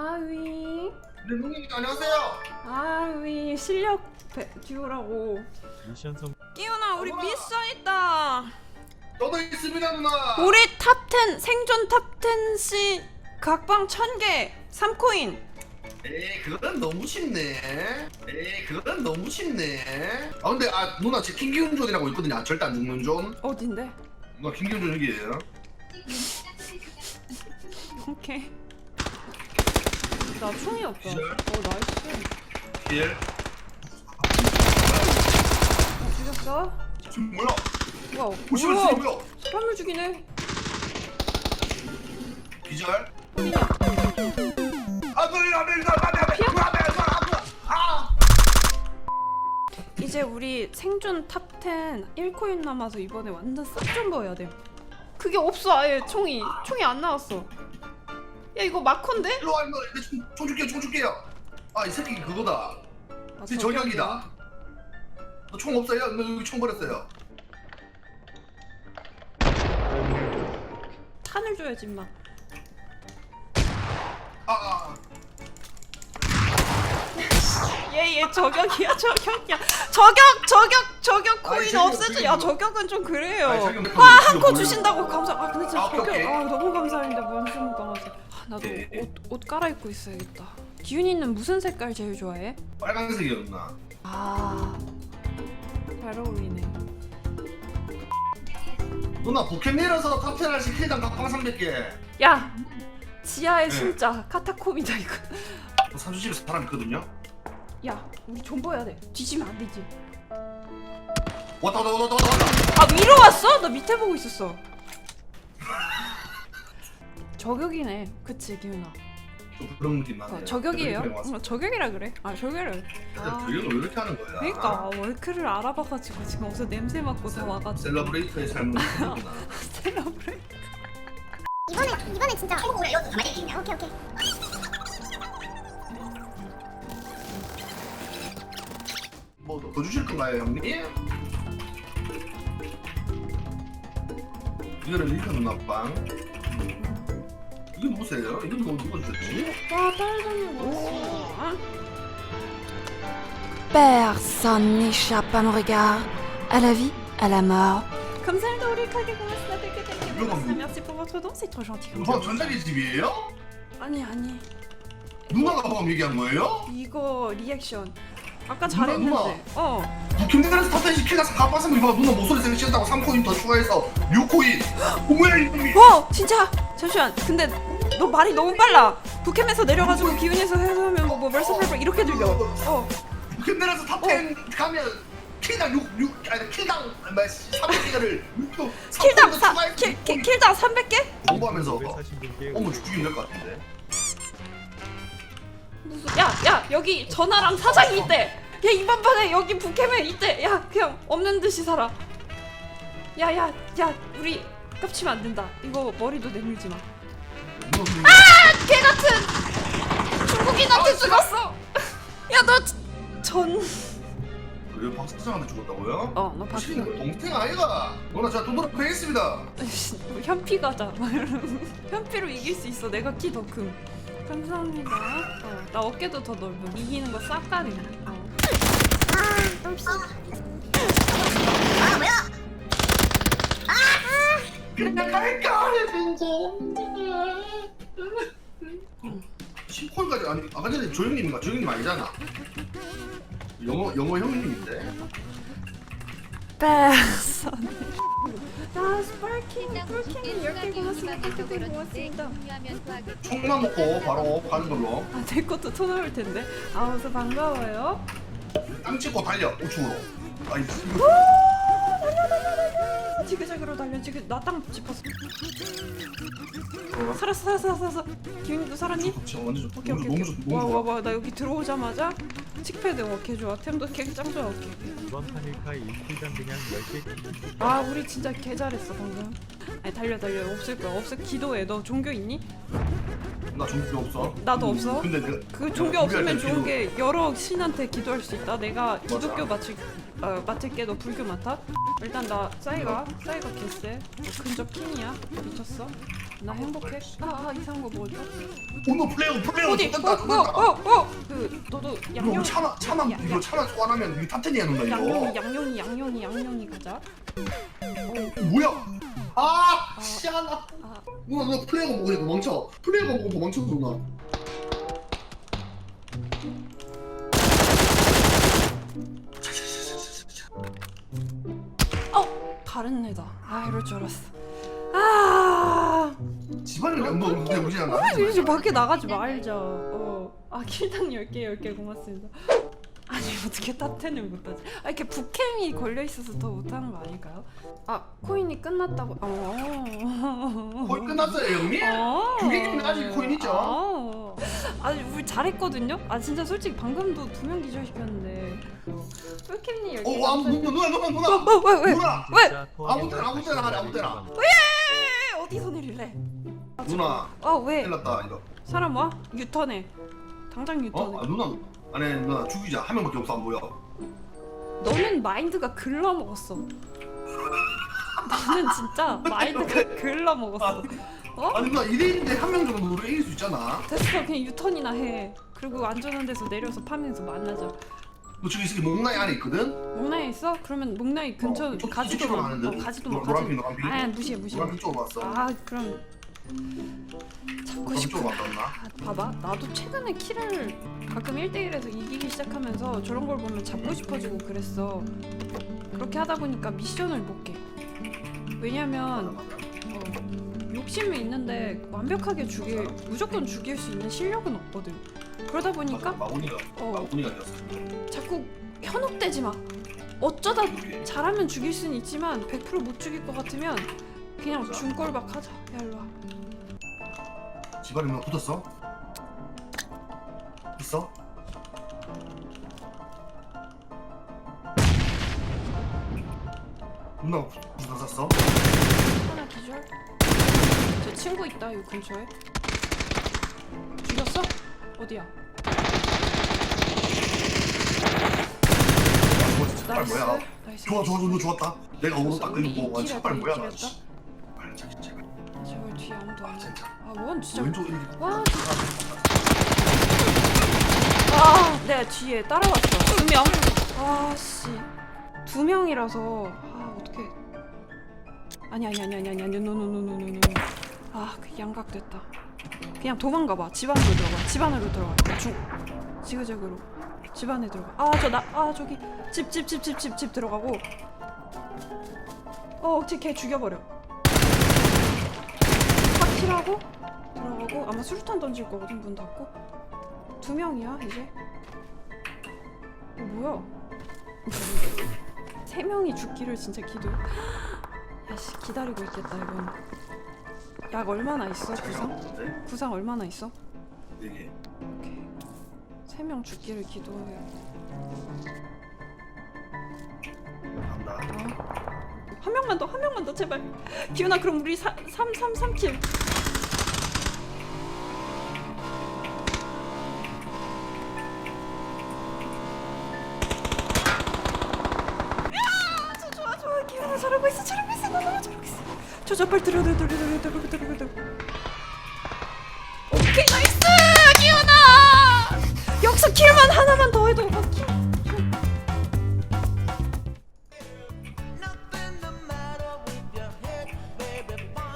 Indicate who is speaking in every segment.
Speaker 1: 하위
Speaker 2: 네, 누님 안녕하세요.
Speaker 1: 하위 실력 배- 듀오라고
Speaker 3: 미션 성
Speaker 1: 끼우나 우리
Speaker 2: 어머나.
Speaker 1: 미션 있다
Speaker 2: 저도 있습니다 누나.
Speaker 1: 우리 탑10 생존 탑10씨 각방 1000개 3코인
Speaker 2: 에이 그건 너무 쉽네. 에이 그건 너무 쉽네. 아 근데 아 누나 제 킹기운 존이라고 있거든요. 아, 절대 안 죽는 존.
Speaker 1: 어딘데?
Speaker 2: 누나 킹기운 존 여기에요.
Speaker 1: 오케이 나 총이 없다. 어 나이스
Speaker 2: 길.
Speaker 1: 어, 죽였어?
Speaker 2: 지금 뭐야?
Speaker 1: 와
Speaker 2: 오시면
Speaker 1: 우와
Speaker 2: 지금 뭐야?
Speaker 1: 사람을 죽이네
Speaker 2: 기절. 아 너희 안돼 나 안돼 안돼 안돼 아.
Speaker 1: 이제 우리 생존 탑10 1코인 남아서 이번에 완전 싹좀 넣어야 돼 그게 없어 아예 총이 총이 안 나왔어 야 이거 마콘데?
Speaker 2: 일로 와 일로 와. 총, 총 줄게요 총 줄게요. 아 이 새끼 그거다.
Speaker 1: 아,
Speaker 2: 이 저격이다. 너 총 없어요? 너 여기 총 버렸어요.
Speaker 1: 탄을 줘야지 임마
Speaker 2: 아, 아.
Speaker 1: 얘얘 저격이야 저격이야 저격 저격 저격
Speaker 2: 아니,
Speaker 1: 코인
Speaker 2: 저격,
Speaker 1: 없애줘 야
Speaker 2: 저격.
Speaker 1: 저격은 좀 그래요
Speaker 2: 아니, 저격
Speaker 1: 몇와번한코
Speaker 2: 이거
Speaker 1: 주신다고 감사 아 근데 진짜
Speaker 2: 아, 오케이,
Speaker 1: 저격
Speaker 2: 오케이.
Speaker 1: 아 너무 감사합니다 감사해 아, 나도
Speaker 2: 오케이.
Speaker 1: 옷, 옷 갈아입고 있어야겠다 기훈이는 무슨 색깔 제일 좋아해?
Speaker 2: 빨간색이었나?
Speaker 1: 아 잘 어울리네
Speaker 2: 누나 포켓몬에서 탑10 할씩 킬당 각방 300개
Speaker 1: 야 지하의
Speaker 2: 네.
Speaker 1: 숨자 카타콤이다 이거
Speaker 2: 산주집에서 사람 있거든요
Speaker 1: 야 우리 존버해야 돼 뒤지면 안 되지
Speaker 2: 왔다 왔다 왔다 왔다 왔다
Speaker 1: 아 위로 왔어? 나 밑에 보고 있었어 저격이네 그치 기훈아
Speaker 2: 좀 그런 느낌 나네
Speaker 1: 어, 저격이에요?
Speaker 2: 어,
Speaker 1: 저격이라 그래 아 저격이라 그래 아.
Speaker 2: 저격을 왜 이렇게 하는 거야
Speaker 1: 그러니까 월크를 알아봐가지고 지금 어디서 냄새 맡고 다 와가지고
Speaker 2: 셀러브레이터의 삶을 살구나
Speaker 1: 셀러브레이트
Speaker 4: 이번에 이번에 진짜 행복을 이어서 가만히 있냐? 오케이 오케이.
Speaker 2: 뭐더 주실 건가요 형님? 이거는 리카 누나 빵 이게 누구세요? 이거 누구 누가 주셨지?
Speaker 1: 와 딸감이 왔어
Speaker 5: Personne n'échappe à mon regard, à la vie, à la mort.
Speaker 1: 감사합니다 우리 가게 고맙습니다. 되게 되게.
Speaker 2: 이거
Speaker 1: 고맙습니다.
Speaker 2: 뭐-
Speaker 1: merci pour votre don. C'est trop gentil
Speaker 2: 누나 전자기 집이에요?
Speaker 1: 아니 아니.
Speaker 2: 누나가 방금 얘기한 거예요?
Speaker 1: 이거 리액션. 아까
Speaker 2: 누나,
Speaker 1: 잘했는데. 어.
Speaker 2: 김대현에서 탑텐시 킬가서 가빠서 이봐 누나 목소리 생겼다고 3코인 더 추가해서 6코인. 어머야 이놈이.
Speaker 1: 어! 진짜! 잠시만. 근데 너 말이 너무 빨라 북캠에서 내려가지고 기운에서 해서면 뭐, 뭐 벌써벌써 이렇게 들려 어
Speaker 2: 김대현에서 탑텐 가면 킬당 6, 6 아니 킬당 뭐 300개를
Speaker 1: 킬당 사, 킬, 킬, 킬당 300개?
Speaker 2: 공부하면서
Speaker 3: 540분께
Speaker 2: 어머 죽이면 될것 같은데
Speaker 1: 무슨 야! 야! 여기 전화랑 사장이 있대! 야 이번 판에 여기 북캠에 있대! 야 그냥 없는 듯이 살아 야 야 야 우리 깝치면 안 된다 이거 머리도 내밀지 마
Speaker 2: 아!
Speaker 1: 개같은 중국인한테 죽었어! 야 너 전
Speaker 2: 그래 박 사장한테 죽었다고요?
Speaker 1: 어, 너
Speaker 2: 확실히
Speaker 1: 박수.
Speaker 2: 동생 아이가 누나 제가 돈으로 패했습니다
Speaker 1: 뭐 현피 가자. 막. 현피로 이길 수 있어. 내가 키 더 큼. 감사합니다. 어, 나 어깨도 더 넓어. 이기는 거 싹 가네. 어.
Speaker 4: 아
Speaker 2: 그냥 갈까 진짜 10콜까지 아니 아까 전에 조영님인가 조영님 아니잖아 영어 영어 형님인데
Speaker 1: Personne. 아, 스파킹, 스파킹 10개 고맙습니다. 10개 고맙습니다.
Speaker 2: 총만 먹고 바로 가는 걸로
Speaker 1: 아, 내 것도 토 나올 텐데. 아, 우선 반가워요.
Speaker 2: 땅 찍고 달려 우측으로 아이
Speaker 1: 지그재그로 달려. 지금 나땅 짚었어. 살았어, 살았어, 살았어. 기훈이도 살았니?
Speaker 2: 좋죠 완전 좋
Speaker 1: 오케이 오케이.
Speaker 2: 좋
Speaker 1: 오케이.
Speaker 2: 너무
Speaker 1: 와,
Speaker 2: 좋아
Speaker 1: 와, 와, 나 여기 들어오자마자 칙패드 어케 좋아. 템도 짱 좋아. 오케이.
Speaker 3: 이번 판일카 1킬당 그냥 10개
Speaker 1: 아 우리 진짜 개 잘했어 방금 아니 달려 달려 없을 거야 없어 기도해 너 종교 있니?
Speaker 2: 나 종교 없어
Speaker 1: 나도 없어.
Speaker 2: 근데 내가
Speaker 1: 그 종교 없으면 좋은 게 여러 신한테 기도할 수 있다 내가 기독교 맡을, 어, 맡을게 너 불교 맡아? 일단 나 싸이가 싸이가 개쎄 너 근접 킹이야 미쳤어? 나 행복해? 아, 아 이상한 거 먹을까?
Speaker 2: 오너 플레이어 플레이어
Speaker 1: 어디? 어,
Speaker 2: 뜬다
Speaker 1: 어,
Speaker 2: 뜬다
Speaker 1: 어, 어! 그 너도 양념
Speaker 2: 이거 차만 차만
Speaker 1: 야,
Speaker 2: 이거
Speaker 1: 야,
Speaker 2: 차만 소환하면 이거 탑텐이야 누나
Speaker 1: 양념이
Speaker 2: 이거
Speaker 1: 양념이 양념이 양념이 가자.
Speaker 2: 뭐야 아
Speaker 1: 아,
Speaker 2: 누나 누나 플레이어 보고 도망쳐. 플레이어 보고 도망쳐 누나.
Speaker 1: 어 다른 애다. 아 이럴 줄 알았어. 아,
Speaker 2: 집안에 연도 없는데 우리
Speaker 1: 안아 이제 밖에 나가지 말자. 어, 아 킬당 10개 10개 고맙습니다. 아니 어떻게 탑텐을 못하지? 아 이렇게 북캠이 걸려 있어서 더 못하는 거 아닐까요? 아 코인이 끝났다고. 어.
Speaker 2: 거의 끝났어요 형님
Speaker 1: 아.
Speaker 2: 규객님은 아직 코인 있죠?
Speaker 1: 아, 아니 우리 잘했거든요. 아 진짜 솔직히 방금도 두 명 기절시켰는데. 뿔캠님 열개
Speaker 2: 어 아무 누나 누나 누나 누나
Speaker 1: 어, 왜, 왜?
Speaker 2: 누나
Speaker 1: 왜?
Speaker 2: 아무 때나, 아무 때나 하래, 아무 때나.
Speaker 1: 에, 어디서 내릴래?
Speaker 2: 누나
Speaker 1: 아 왜?
Speaker 2: 큰일 났다 이거
Speaker 1: 사람 와? 유턴해. 당장 유턴해.
Speaker 2: 어? 아 누나 아니 누나 죽이자 한 명밖에 없어 안 보여
Speaker 1: 너는 마인드가 글러 먹었어. 너는 진짜 마인드가 글러 먹었어. 어?
Speaker 2: 아니 누나 1인인데 한 명 정도 우리 이길 수 있잖아
Speaker 1: 됐어 그냥 유턴이나 해. 그리고 안전한 데서 내려서 파밍해서 만나자.
Speaker 2: 너 저기 있으니 목나이 안에 있거든?
Speaker 1: 목나이 있어? 그러면 목나이 근처
Speaker 2: 어, 좀
Speaker 1: 가지도 마.
Speaker 2: 가는데
Speaker 1: 어, 가지도 마.
Speaker 2: 노란빛
Speaker 1: 가지.
Speaker 2: 노란빛
Speaker 1: 아 무시해 무시해.
Speaker 2: 노란빛 쪽으로 왔어
Speaker 1: 아 그럼 잡고
Speaker 2: 노란빛
Speaker 1: 싶어. 아, 봐봐. 나도 최근에 키를 가끔 1대1에서 이기기 시작하면서 저런 걸 보면 잡고 싶어지고 그랬어. 그렇게 하다 보니까 미션을 못 깨 왜냐면 어, 욕심이 있는데 완벽하게 죽일 무조건 죽일 수 있는 실력은 없거든. 그러다 보니까
Speaker 2: 마구니가
Speaker 1: 어.
Speaker 2: 마구니가 되었어.
Speaker 1: 자꾸 현혹되지 마. 어쩌다 잘하면 죽일 수는 있지만 100%못 죽일 것 같으면 그냥 중꼴박 하자. 야 일로 와
Speaker 2: 집안에 누나 붙었어? 있어? 누나 누나 샀어?
Speaker 1: 하나 기절. 제 친구 있다 이 근처에. 죽였어? 어디야?
Speaker 2: 아, 뭐야?
Speaker 1: 나이스.
Speaker 2: 좋아 좋아 좋아 좋았다 내가 오늘 딱
Speaker 1: 우리
Speaker 2: 와
Speaker 1: 이끼랬다,
Speaker 2: 첫발 뭐야 나
Speaker 1: 이끼랬다?
Speaker 2: 씨. 아, 제발 제발
Speaker 1: 제발 뒤에 아무도 아안 돼.
Speaker 2: 진짜
Speaker 1: 아뭔 진짜.
Speaker 2: 왼쪽 이렇게
Speaker 1: 와 진짜. 아, 내 뒤에 따라왔어. 두 명. 아 씨. 두 명이라서 아 어떻게? 아니 아니 아니 아니 아니 아니 노노노노노노. 아, 그 양각됐다. 그냥 도망가 봐. 집 안으로 들어가. 집 안으로 들어가. 중 지그재그로. 집 안에 들어가. 아, 저 나 아, 저기 집 집 집 집 집 집 들어가고. 어, 어떻게 걔 죽여버려. 확실하고 들어가고 아마 수류탄 던질 거거든 문 닫고 두 명이야 이제? 어 뭐야? 세 명이 죽기를 진짜 기도. 야씨 기다리고 있겠다 이건. 약 얼마나 있어 구상?
Speaker 2: 네?
Speaker 1: 구상 얼마나 있어?
Speaker 2: 이게?
Speaker 1: 오케이. 세 명 죽기를 기도해.
Speaker 2: 간다.
Speaker 1: 어? 한 명만 더 한 명만 더 제발. 기훈아 그럼 우리 3 3 3 3킬 조져 빨리 들어 들어 들어 들어 들어 들어 오케이 나이스! 기훈아 여기서 킬만 하나만 더 해도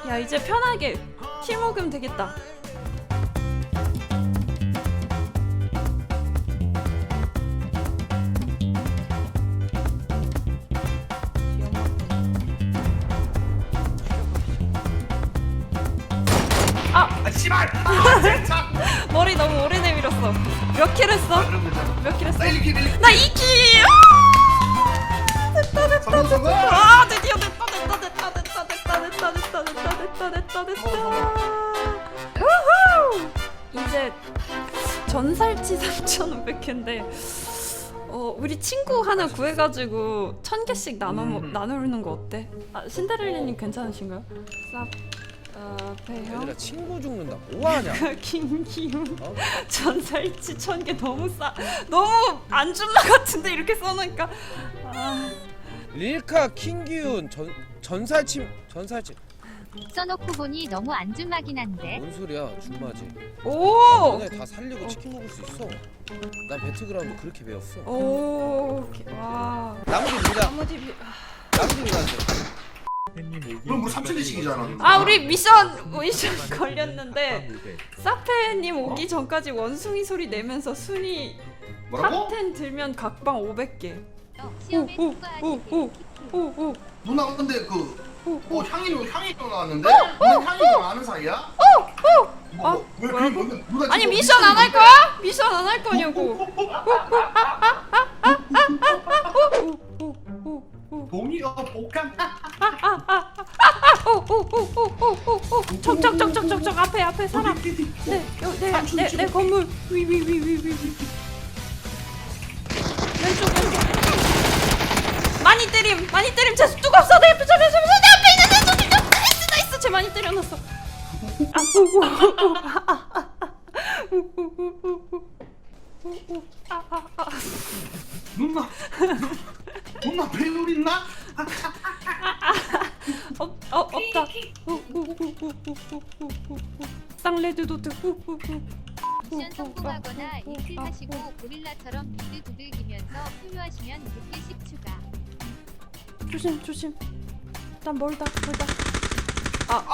Speaker 1: 킬야 이제 편하게 킬 먹으면 되겠다.
Speaker 2: 씨발 아
Speaker 1: 머리 너무 오래 내밀었어 몇킬 했어?
Speaker 2: 이런 거잖아
Speaker 1: 몇킬 했어?
Speaker 2: 나 1킬 1킬
Speaker 1: 나 2킬! 됐다 됐다
Speaker 2: 성공 성공
Speaker 1: 아 드디어 됐다 됐다 됐다 됐다 됐다 됐다 됐다 됐다 됐다 됐다 됐다 우후! 이제 전살치 3,500개인데 어 우리 친구 하나 구해가지고 천 개씩 나눠 먹-
Speaker 2: 음.
Speaker 1: 나누는 거 어때? 아 신데렐라님 괜찮으신가요? 쌉 어, 배형
Speaker 6: 얘들아 친구 죽는다. 뭐하냐?
Speaker 1: 김기훈
Speaker 6: 어?
Speaker 1: 전살치 천 개 너무 싸 너무 안준것 같은데 이렇게 써놓으니까. 아.
Speaker 6: 릴카 킹기훈 전 전살침 전살침
Speaker 7: 써놓고 보니 너무 안줌마긴 한데.
Speaker 6: 뭔 소리야 준마지
Speaker 1: 오!
Speaker 6: 너네 다 살리고 치킨 먹을 수 있어. 난 배틀그라운드 그렇게 배웠어.
Speaker 1: 오, 오케이. 와.
Speaker 6: 나무집 밀자
Speaker 1: 나머지 비...
Speaker 6: 나무집 밀자
Speaker 3: 팬님 오기
Speaker 2: 그럼 우리 삼천리식이잖아.
Speaker 1: 아, 우리 미션 미션 걸렸는데 사페님 오기 전까지 원숭이 소리 내면서 순위
Speaker 2: 뭐라고?
Speaker 1: 탑10 들면 각방 500개.
Speaker 7: 시험에
Speaker 1: 오, 오,
Speaker 7: 통과하시길
Speaker 1: 오, 오,
Speaker 2: 누나 근데 그
Speaker 1: 오,
Speaker 2: 어, 향이 향이 또 나왔는데? 누나 향이랑 아는 사이야? 어,
Speaker 1: 어?
Speaker 2: 왜
Speaker 1: 뭐라고?
Speaker 2: 그런 누나
Speaker 1: 아니
Speaker 2: 지금
Speaker 1: 미션 안 할 거야? 미션 안 할 거냐고.
Speaker 2: 동의어
Speaker 1: 오오오오오오오. 아, 오, 오, 오, 오, 아, 아, 아, 아. 오, 오, 오, 오, 오. 오, 오, 아, 아, 아. 없, 어, 없다. 오, 오, 오, 오, 오, 오, 오, 오, 오. 쌍레드 도트. 오, 오, 오.
Speaker 7: 미션 성공하거나 일킬 하시고 고릴라처럼 미드 두들기면서 소유하시면 6개씩 추가
Speaker 1: 조심, 조심. 난 멀다, 멀다.
Speaker 2: 아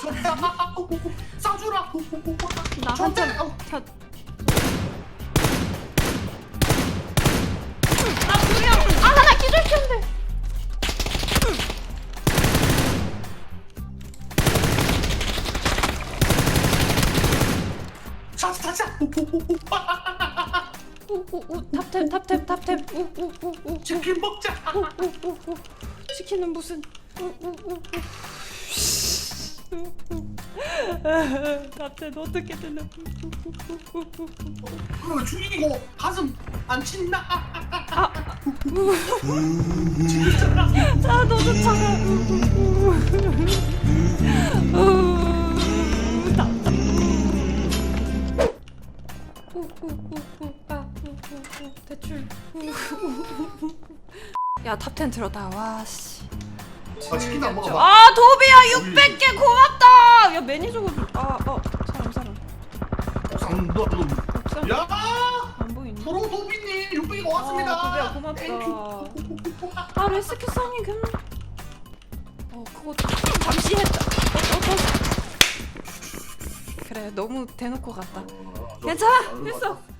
Speaker 2: 좋다 싸주라
Speaker 1: 나 한참. 자. 우우우 탑탭 탑탭 탑탭 우우우우
Speaker 2: 치킨 먹자.
Speaker 1: 우우우우 치킨은 무슨 우우우우 탑탭 어떻게 되나
Speaker 2: 그걸 죽이고 가슴 안 친다.
Speaker 1: 진짜. 자 너도 참아 대출. 야, 탑10 들었다. 와, 씨.
Speaker 2: 아 치킨도 안 먹어봐
Speaker 1: 아, 도비야, 600개 고맙다! 야, 매니저가. 아, 어, 사람, 사람.
Speaker 2: 옥상 너, 너.
Speaker 1: 없어? 야안 보이네.
Speaker 2: 도로 도비님 600이 왔습니다
Speaker 1: 아, 도비야, 고맙다. 아, 레스큐 상이 괜 어, 그거 잠시 했다. 어, 어, 어. 그래, 너무 대놓고 갔다. 괜찮아, 했어.